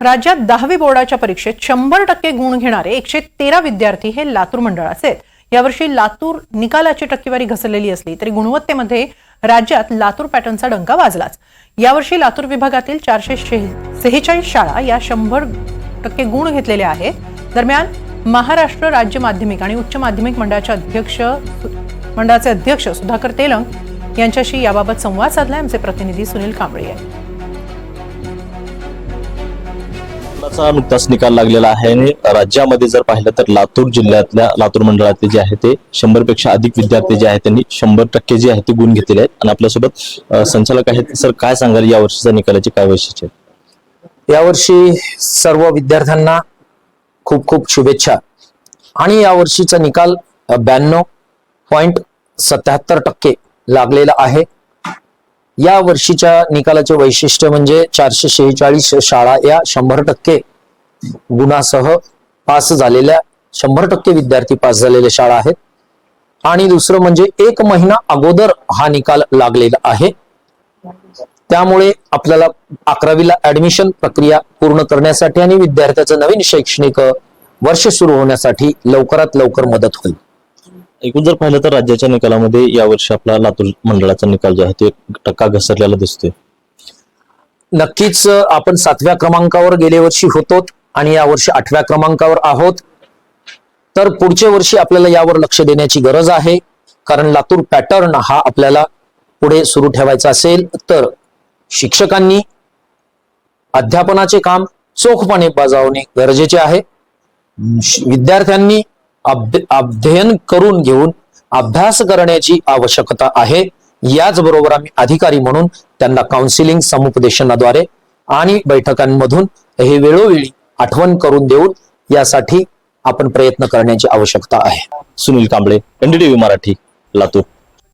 राज्यात दहावी बोर्डाच्या परीक्षेत शंभर टक्के गुण घेणारे एकशे तेरा विद्यार्थी हे लातूर मंडळाचे आहेत. यावर्षी लातूर निकालाची टक्केवारी घसरलेली असली तरी गुणवत्तेमध्ये राज्यात लातूर पॅटर्नचा डंका वाजलाच. यावर्षी लातूर विभागातील चारशे सेहेचाळीस शाळा या शंभर टक्के गुण घेतलेल्या आहेत. दरम्यान महाराष्ट्र राज्य माध्यमिक आणि उच्च माध्यमिक मंडळाचे अध्यक्ष मंडळाचे अध्यक्ष सुधाकर तेलंग यांच्याशी याबाबत संवाद साधला आमचे प्रतिनिधी सुनील कांबळे यांनी चा नुकताच निकाल लागलेला आहे आणि राज्यामध्ये जर पाहिलं तर लातूर जिल्ह्यातल्या लातूर मंडळातले जे आहे ते शंभरपेक्षा अधिक विद्यार्थी जे आहेत त्यांनी शंभर टक्के जे आहे ते गुण घेतलेले आहेत. आणि आपल्यासोबत संचालक आहेत. सर काय सांगाल या वर्षीच्या निकालाचे काय वैशिष्ट्य आहेत? यावर्षी सर्व विद्यार्थ्यांना खूप खूप शुभेच्छा. आणि यावर्षीचा निकाल ब्याण्णव पॉईंट सत्याहत्तर टक्के लागलेला आहे. या वर्षीच्या निकालाचे वैशिष्ट्य म्हणजे चारशे शेहेचाळीस शाळा या शंभर टक्के गुणासह पास झालेल्या शंभर टक्के विद्यार्थी पास झालेल्या शाळा आहेत. आणि दुसरं म्हणजे एक महिना अगोदर हा निकाल लागलेला आहे. त्यामुळे आपल्याला अकरावीला ऍडमिशन प्रक्रिया पूर्ण करण्यासाठी आणि विद्यार्थ्याचं नवीन शैक्षणिक वर्ष सुरू होण्यासाठी लवकरात लवकर मदत होईल. एकूण जर पाहिलं तर राज्याच्या निकालामध्ये यावर्षी आपला लातूर मंडळाचा निकाल जो आहे तो एक टक्का घसरलेला दिसतोय. नक्कीच आपण सातव्या क्रमांकावर गेल्या वर्षी होतो आणि यावर्षी आठव्या क्रमांकावर आहोत. तर पुढच्या वर्षी आपल्याला यावर लक्ष देण्याची गरज आहे. कारण लातूर पॅटर्न हा आपल्याला पुढे सुरू ठेवायचा असेल तर शिक्षकांनी अध्यापनाचे काम चोखपणे बजावणे गरजेचे आहे. विद्यार्थ्यांनी अध्ययन करून घेऊन अभ्यास करण्याची आवश्यकता आहे. याचबरोबर आम्ही अधिकारी म्हणून त्यांना काउन्सिलिंग समुपदेशनाद्वारे आणि बैठकांमधून हे वेळोवेळी आठवण करून देऊन यासाठी आपण प्रयत्न करण्याची आवश्यकता आहे. सुनील कांबळे एनडीटीव्ही मराठी लातूर.